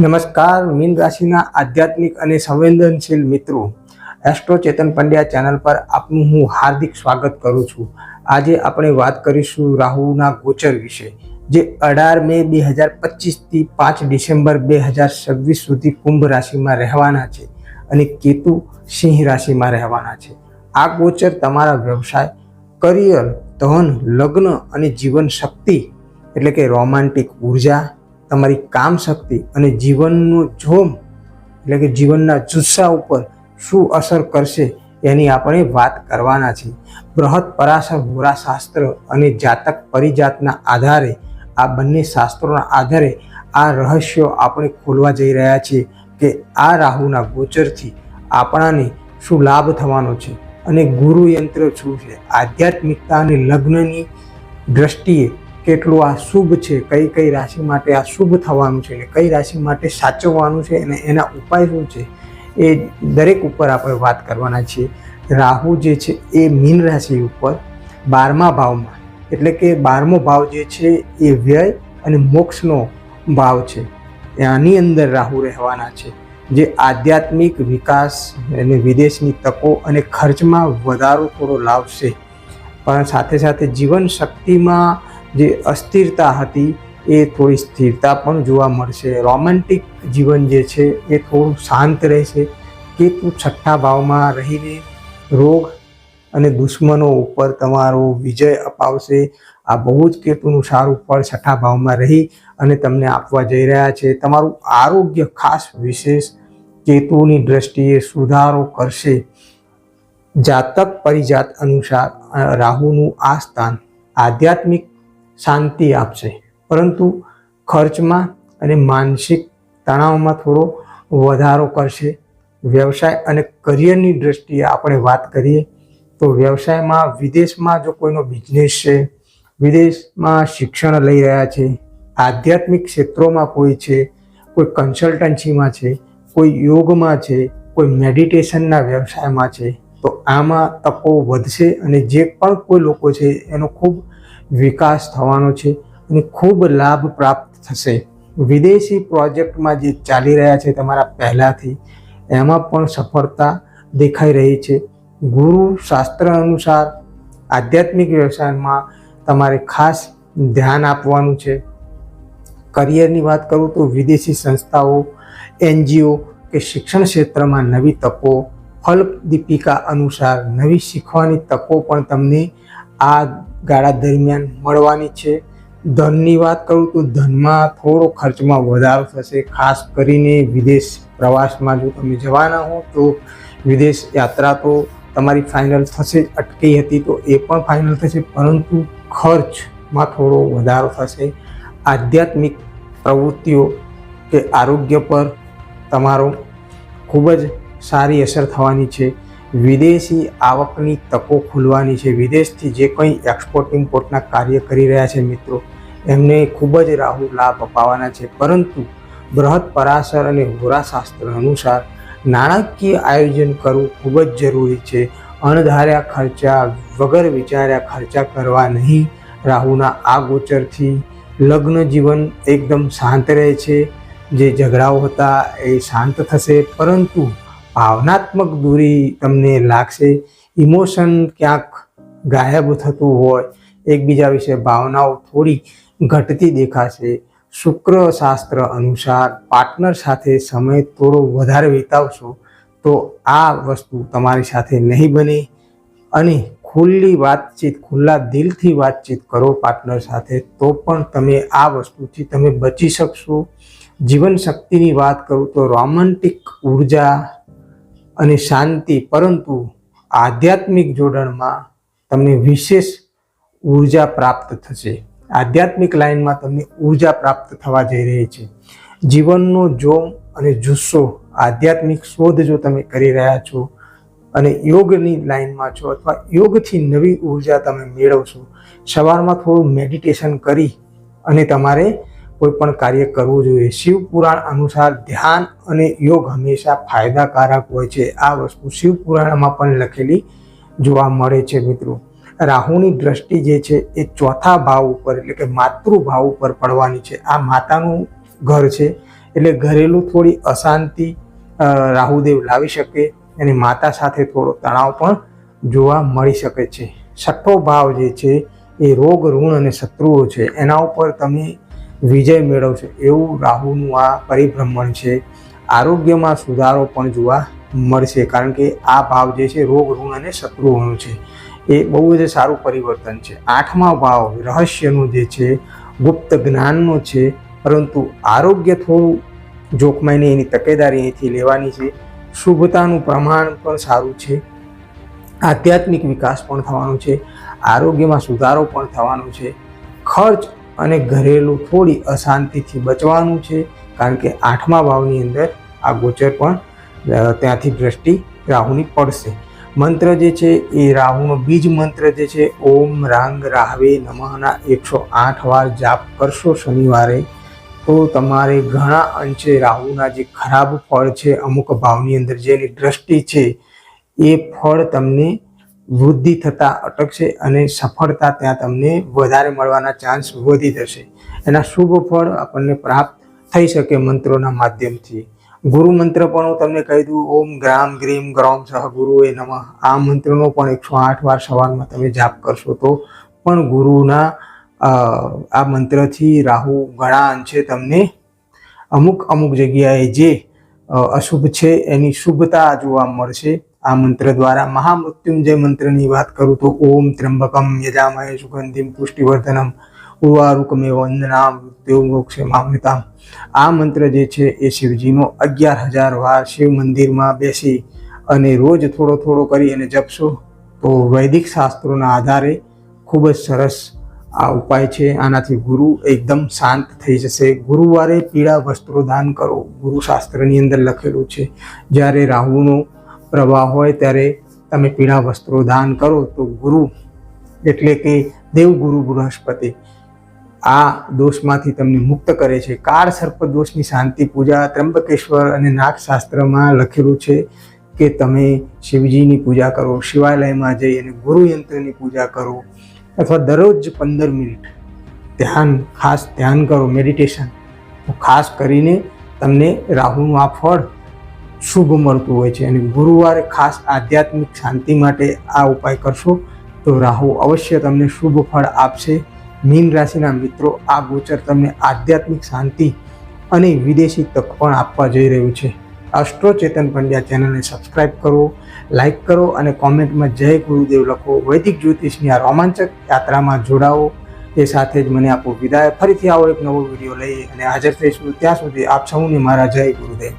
નમસ્કાર, મીન રાશિના આધ્યાત્મિક અને સંવેદનશીલ મિત્રો, એસ્ટ્રો ચેતન પંડ્યા ચેનલ પર આપનું હું હાર્દિક સ્વાગત કરું છું. આજે આપણે વાત કરીશું રાહુના ગોચર વિશે, જે અઢાર મે બે હજાર પચીસથી પાંચ ડિસેમ્બર બે હજાર છવ્વીસ સુધી કુંભ રાશિમાં રહેવાના છે અને કેતુ સિંહ રાશિમાં રહેવાના છે. આ ગોચર તમારા વ્યવસાય, કરિયર, ધન, લગ્ન અને જીવન શક્તિ, એટલે કે રોમાન્ટિક ઊર્જા તમારી કામ શક્તિ અને જીવનનું જોમ, એટલે કે જીવનના જુસ્સા ઉપર શું અસર કરશે એની આપણે વાત કરવાના છે બૃહદ પરાશર હોરાશાસ્ત્ર અને જાતક પરિજાતના આધારે, આ બંને શાસ્ત્રોના આધારે આ રહસ્યો આપણે ખોલવા જઈ રહ્યા છીએ કે આ રાહુના ગોચરથી આપણાને શું લાભ થવાનો છે અને ગુરુ યંત્ર શું છે. આધ્યાત્મિકતા અને લગ્નની દ્રષ્ટિએ કેટલું આ શુભ છે, કઈ કઈ રાશિ માટે આ શુભ થવાનું છે કઈ રાશિ માટે સાચવવાનું છે અને એના ઉપાય શું છે, એ દરેક ઉપર આપણે વાત કરવાના છીએ. રાહુ જે છે, એ મીન રાશિ ઉપર બારમા ભાવમાં, એટલે કે બારમો ભાવ જે છે, એ વ્યય અને મોક્ષનો ભાવ છે. આની અંદર રાહુ રહેવાના છે, જે આધ્યાત્મિક વિકાસ અને વિદેશની તકો અને ખર્ચમાં વધારો થોડો લાવશે. પણ સાથે સાથે જીવન શક્તિમાં જે અસ્થિરતા હતી એ થોડી સ્થિરતા પણ જોવા મળશે. રોમેન્ટિક જીવન જે છે એ થોડું શાંત રહેશે. કેતુ છઠ્ઠા ભાવમાં રહીને રોગ અને દુશ્મનો ઉપર તમારો વિજય અપાવશે. આ બહુ જ કેતુનું સારું ફળ છઠ્ઠા ભાવમાં રહી અને તમને આપવા જઈ રહ્યા છે. તમારું આરોગ્ય ખાસ વિશેષ કેતુની દ્રષ્ટિએ સુધારો કરશે. જાતક પરિજાત અનુસાર રાહુનું આ સ્થાન આધ્યાત્મિક શાંતિ આપશે. પરંતુ ખર્ચમાં અને માનસિક તણાવમાં થોડો વધારો કરશે. વ્યવસાય અને કરિયરની દ્રષ્ટિએ આપણે વાત કરીએ, તો વ્યવસાયમાં વિદેશમાં જો કોઈનો બિઝનેસ છે, વિદેશમાં શિક્ષણ લઈ રહ્યા છે, આધ્યાત્મિક ક્ષેત્રોમાં કોઈ છે, કોઈ કન્સલ્ટન્સીમાં છે, કોઈ યોગમાં છે, કોઈ મેડિટેશનના વ્યવસાયમાં છે, તો આમાં તકો વધશે અને જે પણ કોઈ લોકો છે, એનો ખૂબ વિકાસ થવાનો છે અને ખૂબ લાભ પ્રાપ્ત થશે. વિદેશી પ્રોજેક્ટમાં જે ચાલી રહ્યા છે તમારા પહેલાંથી, એમાં પણ સફળતા દેખાઈ રહી છે. ગુરુ શાસ્ત્ર અનુસાર આધ્યાત્મિક વ્યવસાયમાં તમારે ખાસ ધ્યાન આપવાનું છે. કરિયરની વાત કરું તો વિદેશી સંસ્થાઓ, એનજીઓ કે શિક્ષણ ક્ષેત્રમાં નવી તકો ફલદીપિકા અનુસાર નવી શીખવાની તકો પણ તમને આ ગાળા દરમિયાન મળવાની છે. ધનની વાત કરું તો ધનમાં થોડો ખર્ચમાં વધારો થશે. ખાસ કરીને વિદેશ પ્રવાસમાં જો તમે જવાના હો તો વિદેશ યાત્રા તો તમારી ફાઇનલ થશે જ. અટકી હતી તો એ પણ ફાઇનલ થશે. પરંતુ ખર્ચમાં થોડો વધારો થશે. આધ્યાત્મિક પ્રવૃત્તિઓ કે આરોગ્ય પર તમારો ખૂબ જ સારી અસર થવાની છે. વિદેશી આવકની તકો ખુલવાની છે. વિદેશથી જે કંઈ એક્સપોર્ટ ઇમ્પોર્ટના કાર્ય કરી રહ્યા છે મિત્રો, એમને ખૂબ જ રાહુ લાભ અપાવવાના છે. પરંતુ બૃહદ પરાશર અને હોરાશાસ્ત્ર અનુસાર નાણાકીય આયોજન કરવું ખૂબ જ જરૂરી છે. અણધાર્યા ખર્ચા વગર વિચાર્યા ખર્ચા કરવા નહીં. રાહુના આ ગોચરથી લગ્ન જીવન એકદમ શાંત રહે છે. જે ઝઘડાઓ હતા એ શાંત થશે, પરંતુ ભાવનાત્મક દૂરી તમને લાગશે. ઇમોશન ક્યાંક ગાયબ થતું હોય, એકબીજા વિશે ભાવનાઓ થોડી ઘટતી દેખાશે. શુક્ર શાસ્ત્ર અનુસાર પાર્ટનર સાથે સમય થોડો વધારે વિતાવશો, તો આ વસ્તુ તમારી સાથે નહીં બને. અને ખુલ્લી વાતચીત, ખુલ્લા દિલથી વાતચીત કરો પાર્ટનર સાથે, તો પણ તમે આ વસ્તુથી તમે બચી શકશો. જીવન શક્તિની વાત કરું તો રોમેન્ટિક ઊર્જા અને શાંતિ, પરંતુ આધ્યાત્મિક જોડાણમાં તમને વિશેષ ઊર્જા પ્રાપ્ત થશે. આધ્યાત્મિક લાઈનમાં તમને ઊર્જા પ્રાપ્ત થવા જઈ રહી છે. જીવનનો જોમ અને જુસ્સો આધ્યાત્મિક શોધ જો તમે કરી રહ્યા છો અને યોગની લાઈનમાં છો અથવા યોગથી નવી ઊર્જા તમે મેળવશો, સવારમાં થોડું મેડિટેશન કરી અને તમારે કોઈ પણ કાર્ય કરવું જોઈએ. શિવ પુરાણ અનુસાર ધ્યાન અને યોગ હંમેશા ફાયદાકારક હોય છે. આ વસ્તુ શિવ પુરાણમાં પણ લખેલી જોવા મળે છે મિત્રો. રાહુની દ્રષ્ટિ જે છે એ ચોથા ભાવ ઉપર એટલે કે માતૃભાવ ઉપર પડવાની છે. આ માતાનું ઘર છે. એટલે ઘરેલું થોડી અશાંતિ રાહુદેવ લાવી શકે. અને માતા સાથે થોડો તણાવ પણ જોવા મળી શકે છે. છઠ્ઠો ભાવ જે છે એ રોગ, ઋણ અને શત્રુઓ છે. એના ઉપર તમે વિજય મેળવશે એવું રાહુનું આ પરિભ્રમણ છે. આરોગ્યમાં સુધારો પણ જોવા મળશે કારણ કે આ ભાવ જે છે રોગ, ઋણ અને શત્રુઓનું છે. એ બહુ જ સારું પરિવર્તન છે. આઠમા ભાવ રહસ્યનું જે છે, ગુપ્ત જ્ઞાનનો છે, પરંતુ આરોગ્ય થોડું જોખમાઈને એની તકેદારી અહીંથી લેવાની છે. શુભતાનું પ્રમાણ પણ સારું છે. આધ્યાત્મિક વિકાસ પણ થવાનો છે. આરોગ્યમાં સુધારો પણ થવાનો છે. ખર્ચ અને ઘરેલું થોડી અશાંતિથી બચવાનું છે, કારણ કે આઠમા ભાવની અંદર આ ગોચર પણ ત્યાંથી દ્રષ્ટિ રાહુની પડશે. મંત્ર જે છે એ રાહુનો બીજ મંત્ર જે છે, ઓમ રાંગ રાહવે નમઃના એકસો આઠ વાર જાપ કરશો શનિવારે, તો તમારે ઘણા અંશે રાહુના જે ખરાબ ફળ છે, અમુક ભાવની અંદર જેની દ્રષ્ટિ છે, એ ફળ તમને વૃદ્ધિ થતાં અટકશે અને સફળતા ત્યાં તમને વધારે મળવાના ચાન્સ વધી જશે. એના શુભ ફળ આપણને પ્રાપ્ત થઈ શકે મંત્રોના માધ્યમથી. ગુરુ મંત્ર પણ હું તમને કહી દઉં, ઓમ ગ્રામ ગ્રીમ ગ્રોમ સહ ગુરુ એ નમઃ. આ મંત્રનો પણ એકસો આઠ વાર સવારમાં તમે જાપ કરશો તો પણ ગુરુના આ મંત્રથી રાહુ ઘણા અંશે તમને અમુક અમુક જગ્યાએ જે અશુભ છે એની શુભતા જોવા મળશે. આ મંત્ર દ્વારા મહામૃત્યુંજય મંત્રની વાત કરું તો ઓમ ત્ર્યંબકમ યજામય સુગંધિમ પુષ્ટિવર્ધનમ ઉર્વારુકમે વંદના મૃત્યુ મોક્ષે મામૃતામ આ મંત્ર જે છે એ શિવજીનો અગિયાર હજાર વાર શિવ મંદિરમાં બેસી અને રોજ થોડો થોડો કરી અને જપશો તો વૈદિક શાસ્ત્રોના આધારે ખૂબ જ સરસ આ ઉપાય છે. આનાથી ગુરુ એકદમ શાંત થઈ જશે. ગુરુવારે પીળા વસ્ત્રો દાન કરો. ગુરુ શાસ્ત્રની અંદર લખેલું છે, જ્યારે રાહુનો પ્રવાહ હોય ત્યારે તમે પીળા વસ્ત્રો દાન કરો તો ગુરુ એટલે કે દેવગુરુ બૃહસ્પતિ આ દોષમાંથી તમને મુક્ત કરે છે. કાળ સર્પ દોષની શાંતિ પૂજા ત્રંબકેશ્વર અને નાગશાસ્ત્રમાં લખેલું છે કે તમે શિવજીની પૂજા કરો, શિવાલયમાં જઈ અને ગુરુયંત્રની પૂજા કરો અથવા દરરોજ પંદર મિનિટ ધ્યાન, ખાસ ધ્યાન કરો, મેડિટેશન. ખાસ કરીને તમને રાહુનું આ ફળ શુભ મળતું હોય છે અને ગુરુવારે ખાસ આધ્યાત્મિક શાંતિ માટે આ ઉપાય કરશો તો રાહુ અવશ્ય તમને શુભ ફળ આપશે. મીન રાશિના મિત્રો, આ ગોચર તમને આધ્યાત્મિક શાંતિ અને વિદેશી તક પણ આપવા જઈ રહ્યું છે. અસ્ટ્રો ચેતન પંડ્યા ચેનલને સબસ્ક્રાઇબ કરો લાઈક કરો અને કોમેન્ટમાં જય ગુરુદેવ લખો. વૈદિક જ્યોતિષની આ રોમાંચક યાત્રામાં જોડાઓ. એ સાથે જ મને આપો વિદાય. ફરીથી આવો એક નવો વીડિયો લઈ અને હાજર થઈશું. ત્યાં સુધી આપ સૌને મારા જય ગુરુદેવ.